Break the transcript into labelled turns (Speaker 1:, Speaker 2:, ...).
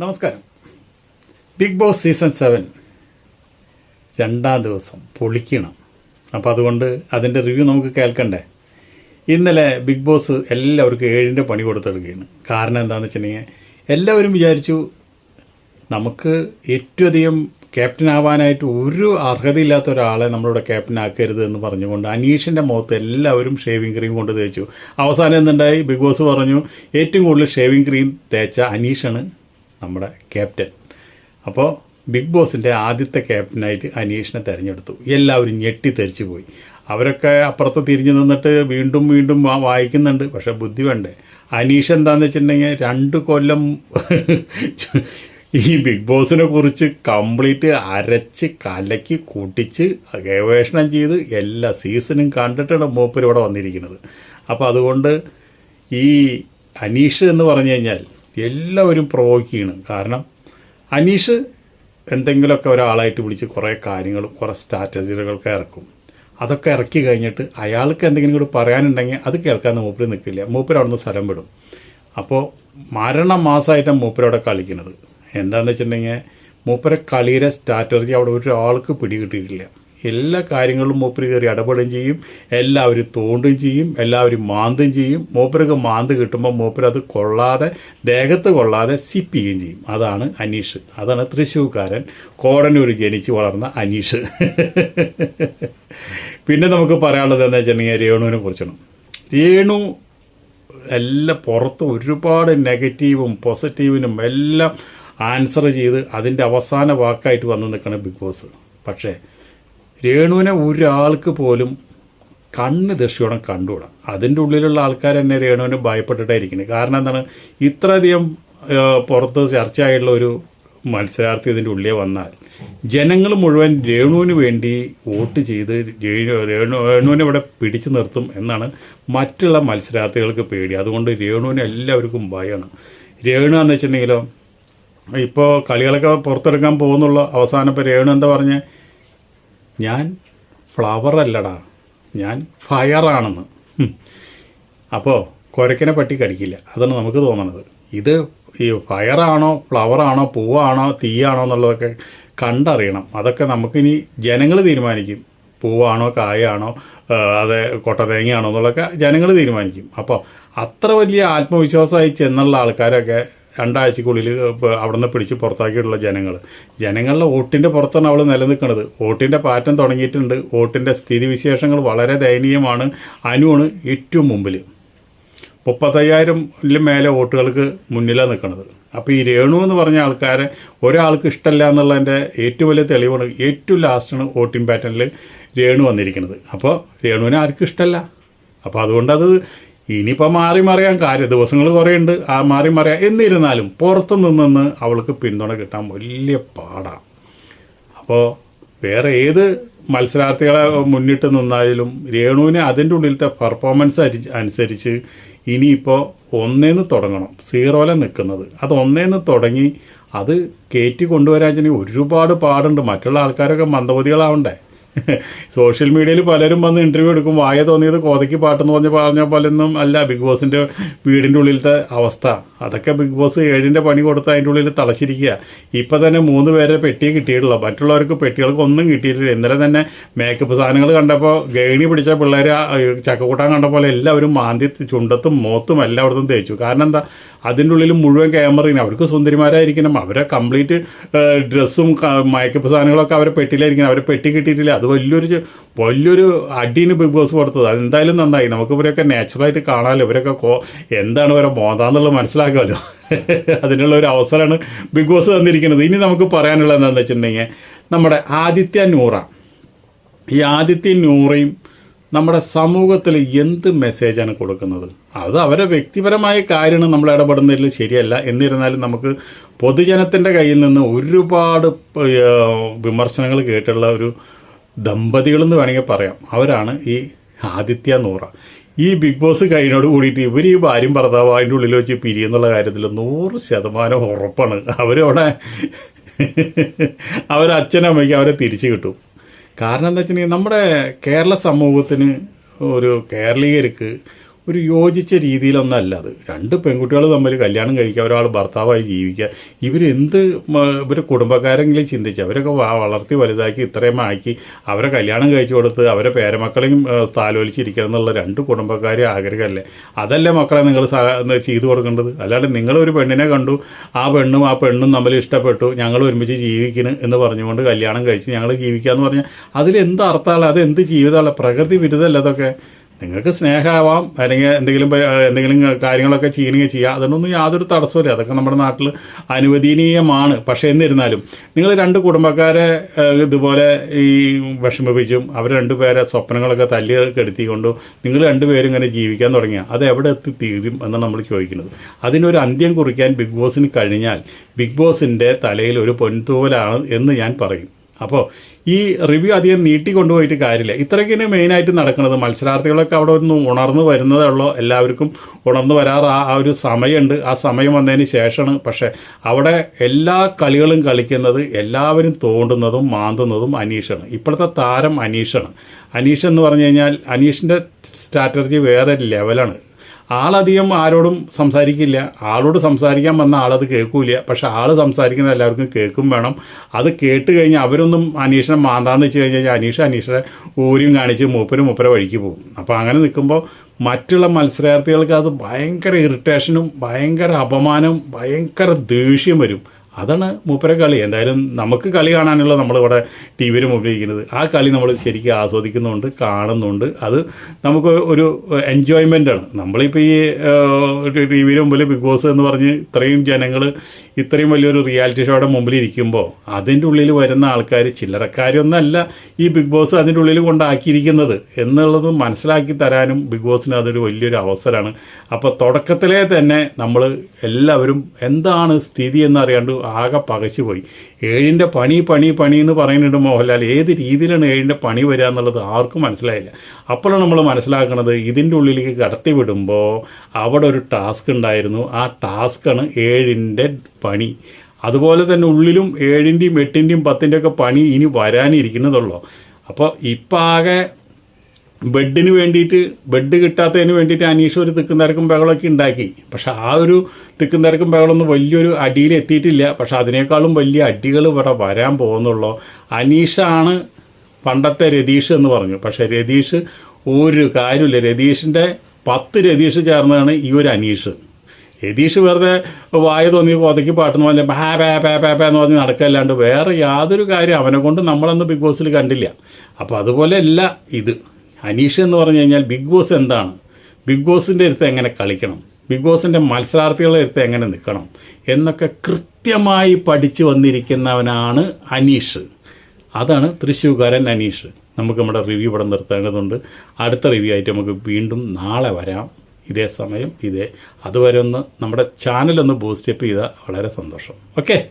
Speaker 1: നമസ്കാരം. Big boss season seven രണ്ടാം ദിവസം പൊളിക്കണം. അപ്പോൾ അതുകൊണ്ട് അതിന്റെ റിവ്യൂ നമുക്ക് കേൾക്കണ്ടേ? ഇന്നലെ ബിഗ് ബോസ് എല്ലാവർക്കും ഏഴിന്റെ പണി കൊടുത്തെടുക്കുകയാണ് കാരണം എന്താണെന്ന് വെച്ചിട്ടുണ്ടെങ്കിൽ എല്ലാവരും വിചാരിച്ചു നമുക്ക് ഏറ്റവും അധികം ക്യാപ്റ്റൻ ആവാനായിട്ട് ഒരു അർഹതയില്ലാത്ത ഒരാളെ നമ്മളിവിടെ ക്യാപ്റ്റനാക്കരുത് എന്ന് പറഞ്ഞുകൊണ്ട് അനീഷിന്റെ മുഖത്ത് എല്ലാവരും ഷേവിങ് ക്രീം കൊണ്ട് തേച്ചു. അവസാനം എന്തുണ്ടായി? ബിഗ് ബോസ് പറഞ്ഞു ഏറ്റവും കൂടുതൽ ഷേവിങ് ക്രീം തേച്ച അനീഷാണ് നമ്മുടെ ക്യാപ്റ്റൻ അപ്പോൾ ബിഗ് ബോസിന്റെ ആദ്യത്തെ ക്യാപ്റ്റനായിട്ട് അനീഷിനെ തിരഞ്ഞെടുത്തു. എല്ലാവരും ഞെട്ടിത്തെറിച്ചു പോയി. അവരൊക്കെ അപ്പുറത്ത് തിരിഞ്ഞു നിന്നിട്ട് വീണ്ടും വീണ്ടും വായിക്കുന്നുണ്ട്. പക്ഷേ ബുദ്ധി വേണ്ടേ? അനീഷ് എന്താണെന്ന് വെച്ചിട്ടുണ്ടെങ്കിൽ രണ്ട് കൊല്ലം ഈ ബിഗ് ബോസിനെ കുറിച്ച് കംപ്ലീറ്റ് അരച്ച് കലക്കി കൂട്ടിച്ച് ഗവേഷണം ചെയ്ത് എല്ലാ സീസണും കണ്ടിട്ടാണ് മൂപ്പർ ഇവിടെ വന്നിരിക്കുന്നത്. അപ്പോൾ അതുകൊണ്ട് ഈ അനീഷ് എന്ന് പറഞ്ഞു കഴിഞ്ഞാൽ എല്ലാവരും പ്രൊവോക്ക് ചെയ്യണം. കാരണം അനീഷ് എന്തെങ്കിലുമൊക്കെ ഒരാളായിട്ട് വിളിച്ച് കുറേ കാര്യങ്ങളും കുറേ സ്ട്രാറ്റജികളൊക്കെ ഇറക്കും. അതൊക്കെ ഇറക്കി കഴിഞ്ഞിട്ട് അയാൾക്ക് എന്തെങ്കിലും കൂടി പറയാനുണ്ടെങ്കിൽ അത് കേൾക്കാൻ മൂപ്പര് നിൽക്കില്ല. മൂപ്പര് അവിടെ നിന്ന് സ്ഥലം വിടും. അപ്പോൾ മരണ മാസമായിട്ടാണ് മൂപ്പരവിടെ കളിക്കുന്നത്. എന്താണെന്ന് വെച്ചിട്ടുണ്ടെങ്കിൽ മൂപ്പരെ കളിയുടെ സ്ട്രാറ്റജി അവിടെ ഒരാൾക്ക് പിടികിട്ടിയിട്ടില്ല. എല്ലാ കാര്യങ്ങളും മൂപ്പര് കയറി ഇടപെടുകയും ചെയ്യും. എല്ലാവരും തോണ്ടും ചെയ്യും. എല്ലാവരും മാന്തും ചെയ്യും. മൂപ്പരൊക്കെ മാന്ത് കിട്ടുമ്പോൾ മൂപ്പര് അത് കൊള്ളാതെ ദേഹത്ത് കൊള്ളാതെ സിപ്പിക്കുകയും ചെയ്യും. അതാണ് അനീഷ്. അതാണ് തൃശ്ശൂർക്കാരൻ കോടനൂർ ജനിച്ച് വളർന്ന അനീഷ്. പിന്നെ നമുക്ക് പറയാനുള്ളത് എന്താ വെച്ചിട്ടുണ്ടെങ്കിൽ രേണുവിനെ കുറിച്ചാണ്. രേണു എല്ലാം പുറത്ത് ഒരുപാട് നെഗറ്റീവും പോസിറ്റീവിനും എല്ലാം ആൻസർ ചെയ്ത് അതിന്റെ അവസാന വാക്കായിട്ട് വന്ന് നിൽക്കണം ബിഗ് ബോസ്. പക്ഷേ രേണുവിനെ ഒരാൾക്ക് പോലും കണ്ണ് ദൃഷ്ടിയോടെ കണ്ടുകൂടാ. അതിന്റെ ഉള്ളിലുള്ള ആൾക്കാർ തന്നെ രേണുവിന് ഭയപ്പെട്ടിട്ടായിരിക്കുന്നത് കാരണം എന്താണ്? ഇത്രയധികം പുറത്ത് ചർച്ചയായുള്ള ഒരു മത്സരാർത്ഥി ഇതിന്റെ ഉള്ളിൽ വന്നാൽ ജനങ്ങൾ മുഴുവൻ രേണുവിന് വേണ്ടി വോട്ട് ചെയ്ത് രേണു രേണു രേണുവിനെ ഇവിടെ പിടിച്ചു നിർത്തും എന്നാണ് മറ്റുള്ള മത്സരാർത്ഥികൾക്ക് പേടി. അതുകൊണ്ട് രേണുവിന് എല്ലാവർക്കും ഭയമാണ്. രേണു എന്ന് വെച്ചിട്ടുണ്ടെങ്കിലോ ഇപ്പോൾ കളികളൊക്കെ പുറത്തെടുക്കാൻ പോകുന്നുള്ള അവസാനം ഇപ്പോൾ രേണു എന്താ പറഞ്ഞേ? ഞാൻ ഫ്ലവർ അല്ലടാ. ഞാൻ ഫയറാണെന്ന് അപ്പോൾ കുരക്കനെ പട്ടി കടിക്കില്ല. അതാണ് നമുക്ക് തോന്നണത്. ഇത് ഈ ഫയറാണോ ഫ്ലവറാണോ പൂവാണോ തീയാണോ എന്നുള്ളതൊക്കെ കണ്ടറിയണം. അതൊക്കെ നമുക്കിനി ജനങ്ങൾ തീരുമാനിക്കും. പൂവാണോ കായാണോ അത് കൊട്ടതേങ്ങയാണോ എന്നുള്ളതൊക്കെ ജനങ്ങൾ തീരുമാനിക്കും. അപ്പോൾ അത്ര വലിയ ആത്മവിശ്വാസമായി ചെന്നുള്ള ആൾക്കാരൊക്കെ രണ്ടാഴ്ചക്കുള്ളിൽ അവിടുന്ന് പിടിച്ച് പുറത്താക്കിയിട്ടുള്ള ജനങ്ങൾ ജനങ്ങളുടെ വോട്ടിന്റെ പുറത്താണ് അവൾ നിലനിൽക്കുന്നത് വോട്ടിന്റെ പാറ്റം തുടങ്ങിയിട്ടുണ്ട്. വോട്ടിന്റെ സ്ഥിതിവിശേഷങ്ങൾ വളരെ ദയനീയമാണ്. അനുവാണ് ഏറ്റവും മുമ്പിൽ മുപ്പത്തയ്യായിരം മേലെ വോട്ടുകൾക്ക് മുന്നിലാണ് നിൽക്കുന്നത് അപ്പോൾ ഈ രേണു എന്ന് പറഞ്ഞ ആൾക്കാരെ ഒരാൾക്ക് ഇഷ്ടമല്ല എന്നുള്ളതിന്റെ ഏറ്റവും വലിയ തെളിവാണ് ഏറ്റവും ലാസ്റ്റാണ് വോട്ടിംഗ് പാറ്റേണിൽ രേണു വന്നിരിക്കുന്നത് അപ്പോൾ രേണുവിനെ ആർക്കും ഇഷ്ടമല്ല അപ്പോൾ അതുകൊണ്ട് അത് ഇനിയിപ്പോൾ മാറി മറിയാൻ കാര്യം ദിവസങ്ങൾ കുറേയുണ്ട്. ആ മാറി മറിയാൻ എന്നിരുന്നാലും പുറത്തു നിന്നെന്ന് അവൾക്ക് പിന്തുണ കിട്ടാൻ വലിയ പാടാണ് അപ്പോൾ വേറെ ഏത് മത്സരാർത്ഥികളെ മുന്നിട്ട് നിന്നായാലും രേണുവിന് അതിന്റെ ഉള്ളിലത്തെ പെർഫോമൻസ് അനുസരിച്ച് ഇനിയിപ്പോൾ ഒന്നേന്ന് തുടങ്ങണം. സീറോയിലെ നിൽക്കുന്നത് അത് ഒന്നേന്ന് തുടങ്ങി അത് കയറ്റി കൊണ്ടുവരാൻ ഒരുപാട് പാടുണ്ട്. മറ്റുള്ള ആൾക്കാരൊക്കെ മന്ദബുദ്ധികളാവണ്ടേ? സോഷ്യൽ മീഡിയയിൽ പലരും വന്ന് ഇന്റർവ്യൂ എടുക്കും. വായ തോന്നിയത് കോതയ്ക്ക് പാട്ടെന്ന് പറഞ്ഞ പറഞ്ഞ പോലൊന്നും അല്ല ബിഗ് ബോസിന്റെ വീടിന്റെ ഉള്ളിലത്തെ അവസ്ഥ. അതൊക്കെ ബിഗ് ബോസ് ഏഴിന്റെ പണി കൊടുത്ത് അതിന്റെ ഉള്ളിൽ തളച്ചിരിക്കുക. ഇപ്പം തന്നെ മൂന്ന് പേരെ പെട്ടിയെ കിട്ടിയിട്ടുള്ളൂ. മറ്റുള്ളവർക്ക് പെട്ടികൾക്ക് ഒന്നും കിട്ടിയിട്ടില്ല. ഇന്നലെ തന്നെ മേക്കപ്പ് സാധനങ്ങൾ കണ്ടപ്പോൾ ഗേണി പിടിച്ച പിള്ളേർ ചക്കക്കൂട്ടാൻ കണ്ട പോലെ എല്ലാവരും മാന്തി ചുണ്ടത്തും മോത്തും എല്ലാം എല്ലായിടത്തും തേച്ചു. കാരണം എന്താ? അതിന്റെ ഉള്ളിൽ മുഴുവൻ ക്യാമറയാണ് അവർക്ക് സുന്ദരിമാരായിരിക്കണം. അവരെ കംപ്ലീറ്റ് ഡ്രസ്സും മേക്കപ്പ് സാധനങ്ങളൊക്കെ അവരെ പെട്ടിയിലായിരിക്കണം. അവരെ പെട്ടി കിട്ടിയിട്ടില്ല. അത് വലിയൊരു വലിയൊരു അടീന് ബിഗ് ബോസ് കൊടുത്തത്. അതെന്തായാലും നന്നായി. നമുക്ക് ഇവരൊക്കെ നാച്ചുറലായിട്ട് കാണാമല്ലോ ഇവരൊക്കെ കോ എന്താണ് ഇവരെ മോതാന്നുള്ളത് മനസ്സിലാക്കാമല്ലോ അതിനുള്ള ഒരു അവസരമാണ് ബിഗ് ബോസ് തന്നിരിക്കുന്നത്. ഇനി നമുക്ക് പറയാനുള്ളത് എന്താണെന്ന് വെച്ചിട്ടുണ്ടെങ്കിൽ നമ്മുടെ ആദിത്യ നൂറ. ഈ ആദിത്യ നൂറയും നമ്മുടെ സമൂഹത്തിൽ എന്ത് മെസ്സേജാണ് കൊടുക്കുന്നത്? അത് അവരെ വ്യക്തിപരമായ കാര്യമാണ് നമ്മൾ ഇടപെടുന്നതിൽ ശരിയല്ല. എന്നിരുന്നാലും നമുക്ക് പൊതുജനത്തിന്റെ കയ്യിൽ നിന്ന് ഒരുപാട് വിമർശനങ്ങൾ കേട്ടുള്ള ഒരു ദമ്പതികളെന്ന് വേണമെങ്കിൽ പറയാം. അവരാണ് ഈ ആദിത്യ നൂറ. ഈ ബിഗ് ബോസ് കഴിഞ്ഞോട് കൂടിയിട്ട് ഇവർ ഈ ഭാര്യയും ഭർത്താവ് അതിന്റെ ഉള്ളിൽ വെച്ച് പിരിയെന്നുള്ള കാര്യത്തിൽ നൂറ് ശതമാനം ഉറപ്പാണ്. അവരവിടെ അവരച്ഛനമ്മയ്ക്ക് അവരെ തിരിച്ചു കിട്ടും. കാരണം എന്താ വെച്ചിട്ടുണ്ടെങ്കിൽ നമ്മുടെ കേരള സമൂഹത്തിന് ഒരു കേരളീയർക്ക് ഒരു യോജിച്ച രീതിയിലൊന്നല്ല അത്. രണ്ട് പെൺകുട്ടികൾ തമ്മിൽ കല്യാണം കഴിക്കുക ഒരാൾ ഭർത്താവായി ജീവിക്കുക. ഇവരെന്ത് ഇവർ കുടുംബക്കാരെങ്കിലും ചിന്തിച്ച് അവരൊക്കെ വളർത്തി വലുതാക്കി ഇത്രയും ആക്കി അവരെ കല്യാണം കഴിച്ചു കൊടുത്ത് അവരെ പേരമക്കളെയും സ്ഥാലോലിച്ചിരിക്കണം എന്നുള്ള രണ്ട് കുടുംബക്കാരെ ആഗ്രഹമല്ലേ? അതല്ലേ മക്കളെ നിങ്ങൾ ചെയ്തു കൊടുക്കേണ്ടത്? അല്ലാണ്ട് നിങ്ങളൊരു പെണ്ണിനെ കണ്ടു ആ പെണ്ണും ആ പെണ്ണും തമ്മിൽ ഇഷ്ടപ്പെട്ടു ഞങ്ങൾ ഒരുമിച്ച് ജീവിക്കുന്നു എന്ന് പറഞ്ഞുകൊണ്ട് കല്യാണം കഴിച്ച് ഞങ്ങൾ ജീവിക്കുക ജീവിക്കാന്ന് പറഞ്ഞാൽ അതിലെന്ത് അർത്ഥമാണ്? അത് എന്ത് ജീവിതമല്ല പ്രകൃതി വിരുദ്ധമല്ല അതൊക്കെ? നിങ്ങൾക്ക് സ്നേഹമാവാം അല്ലെങ്കിൽ എന്തെങ്കിലും എന്തെങ്കിലും കാര്യങ്ങളൊക്കെ ചെയ്യണമെങ്കിൽ ചെയ്യാം. അതിനൊന്നും യാതൊരു തടസ്സമില്ല അതൊക്കെ നമ്മുടെ നാട്ടിൽ അനുവദനീയമാണ്. പക്ഷേ എന്നിരുന്നാലും നിങ്ങൾ രണ്ട് കുടുംബക്കാരെ ഇതുപോലെ ഈ വിഷമിപ്പിച്ചും അവർ രണ്ടുപേരെ സ്വപ്നങ്ങളൊക്കെ തല്ലി കെടുത്തിക്കൊണ്ടും നിങ്ങൾ രണ്ടുപേരും ഇങ്ങനെ ജീവിക്കാൻ തുടങ്ങിയാൽ അത് എവിടെ എത്തി തീരും എന്നാണ് നമ്മൾ ചോദിക്കുന്നത്. അതിനൊരു അന്ത്യം കുറിക്കാൻ ബിഗ് ബോസിന് കഴിഞ്ഞാൽ ബിഗ് ബോസിന്റെ തലയിൽ ഒരു പൊൻതൂവലാണ് എന്ന് ഞാൻ പറയും. അപ്പോൾ ഈ റിവ്യൂ അധികം നീട്ടി കൊണ്ടുപോയിട്ട് കാര്യമില്ല. ഇത്രയ്ക്കിന് മെയിനായിട്ട് നടക്കുന്നത് മത്സരാർത്ഥികളൊക്കെ അവിടെ ഒന്ന് ഉണർന്നു വരുന്നതേ ഉള്ളൂ എല്ലാവർക്കും ഉണർന്നു വരാറ് ആ ആ ഒരു സമയമുണ്ട്. ആ സമയം വന്നതിന് ശേഷമാണ് പക്ഷേ അവിടെ എല്ലാ കളികളും കളിക്കുന്നത് എല്ലാവരും തോണ്ടുന്നതും മാന്തുന്നതും അനീഷാണ്. ഇപ്പോഴത്തെ താരം അനീഷാണ്. അനീഷ് എന്ന് പറഞ്ഞു കഴിഞ്ഞാൽ അനീഷിന്റെ സ്ട്രാറ്റജി വേറെ ലെവലാണ് ആളധികം ആരോടും സംസാരിക്കില്ല. ആളോട് സംസാരിക്കാൻ വന്ന ആളത് കേൾക്കൂല പക്ഷെ ആൾ സംസാരിക്കുന്ന എല്ലാവർക്കും കേൾക്കും വേണം. അത് കേട്ട് കഴിഞ്ഞാൽ അവരൊന്നും അനീഷിനെ മാന്താന്ന് വെച്ച് കഴിഞ്ഞാൽ അനീഷ് അനീഷിനെ ഊരും കാണിച്ച് മൂപ്പരും മൂപ്പര വഴിക്ക് പോകും. അപ്പോൾ അങ്ങനെ നിൽക്കുമ്പോൾ മറ്റുള്ള മത്സരാർത്ഥികൾക്ക് അത് ഭയങ്കര ഇറിറ്റേഷനും ഭയങ്കര അപമാനവും ഭയങ്കര ദേഷ്യം വരും. അതാണ് മൂപ്പരെ കളി. എന്തായാലും നമുക്ക് കളി കാണാനുള്ള നമ്മളിവിടെ ടി വിയിൽ ഉപയോഗിക്കുന്നത് ആ കളി നമ്മൾ ശരിക്കും ആസ്വദിക്കുന്നുണ്ട് കാണുന്നുണ്ട്. അത് നമുക്ക് ഒരു എൻജോയ്മെന്റാണ് നമ്മളിപ്പോൾ ഈ ടി വിയുടെ മുമ്പിൽ ബിഗ് ബോസ് എന്ന് പറഞ്ഞ് ഇത്രയും ജനങ്ങൾ ഇത്രയും വലിയൊരു റിയാലിറ്റി ഷോയുടെ മുമ്പിൽ ഇരിക്കുമ്പോൾ അതിന്റെ ഉള്ളിൽ വരുന്ന ആൾക്കാർ ചില്ലറക്കാരൊന്നല്ല ഈ ബിഗ് ബോസ് അതിന്റെ ഉള്ളിൽ കൊണ്ടാക്കിയിരിക്കുന്നത് എന്നുള്ളത് മനസ്സിലാക്കി തരാനും ബിഗ് ബോസിന് അതൊരു വലിയൊരു അവസരമാണ്. അപ്പോൾ തുടക്കത്തിലേ തന്നെ നമ്മൾ എല്ലാവരും എന്താണ് സ്ഥിതി എന്നറിയാണ്ട് ആകെ പകച്ചു പോയി. ഏഴിന്റെ പണി പണി പണി എന്ന് പറയുന്നുണ്ട് മോഹൻലാൽ ഏത് രീതിയിലാണ് ഏഴിന്റെ പണി വരിക എന്നുള്ളത് ആർക്കും മനസ്സിലായില്ല. അപ്പോഴാണ് നമ്മൾ മനസ്സിലാക്കുന്നത് ഇതിന്റെ ഉള്ളിലേക്ക് കടത്തി വിടുമ്പോൾ അവിടെ ഒരു ടാസ്ക് ഉണ്ടായിരുന്നു. ആ ടാസ്ക്കാണ് ഏഴിന്റെ പണി. അതുപോലെ തന്നെ ഉള്ളിലും ഏഴിന്റെയും എട്ടിന്റെയും പത്തിന്റെയൊക്കെ പണി ഇനി വരാനിരിക്കുന്നതുള്ളൂ. അപ്പോൾ ഇപ്പം ആകെ ബെഡിന് വേണ്ടിയിട്ട് ബെഡ് കിട്ടാത്തതിന് വേണ്ടിയിട്ട് അനീഷ് ഒരു തിക്കും തിരക്കും ബഹളമൊക്കെ ഉണ്ടാക്കി. പക്ഷെ ആ ഒരു തിക്കും തിരക്കും ബഹളമൊന്നും വലിയൊരു അടിയിൽ എത്തിയിട്ടില്ല. പക്ഷെ അതിനേക്കാളും വലിയ അടികൾ ഇവിടെ വരാൻ പോകുന്നുള്ളൂ. അനീഷാണ് പണ്ടത്തെ രതീഷ് എന്ന് പറഞ്ഞു. പക്ഷെ രതീഷ് ഒരു കാര്യമില്ല. രതീഷിന്റെ പത്ത് രതീഷ് ചേർന്നതാണ് ഈ ഒരു അനീഷ്. രതീഷ് വെറുതെ വായ തോന്നി പുതക്കി പാട്ടെന്ന് പറഞ്ഞാൽ പാ പാ പാ പാ പാ എന്ന് പറഞ്ഞ് നടക്കല്ലാണ്ട് വേറെ യാതൊരു കാര്യം അവനെ കൊണ്ട് നമ്മളന്ന് ബിഗ് ബോസിൽ കണ്ടില്ല. അപ്പോൾ അതുപോലെ അല്ല ഇത്. അനീഷ് എന്ന് പറഞ്ഞു കഴിഞ്ഞാൽ ബിഗ് ബോസ് എന്താണ്? ബിഗ് ബോസിന്റെ അടുത്ത് എങ്ങനെ കളിക്കണം? ബിഗ് ബോസിന്റെ മത്സരാർത്ഥികളുടെ അടുത്ത് എങ്ങനെ നിൽക്കണം? എന്നൊക്കെ കൃത്യമായി പഠിച്ചു വന്നിരിക്കുന്നവനാണ് അനീഷ്. അതാണ് തൃശ്ശൂക്കാരൻ അനീഷ്. നമുക്ക് നമ്മുടെ റിവ്യൂ ഇവിടെ നിർത്തേണ്ടതുണ്ട്. അടുത്ത റിവ്യൂ ആയിട്ട് നമുക്ക് വീണ്ടും നാളെ വരാം. ഇതേ സമയം ഇതേ. അതുവരെ ഒന്ന് നമ്മുടെ ചാനലൊന്ന് ബൂസ്റ്റപ്പ് ചെയ്താൽ വളരെ സന്തോഷം. ഓക്കെ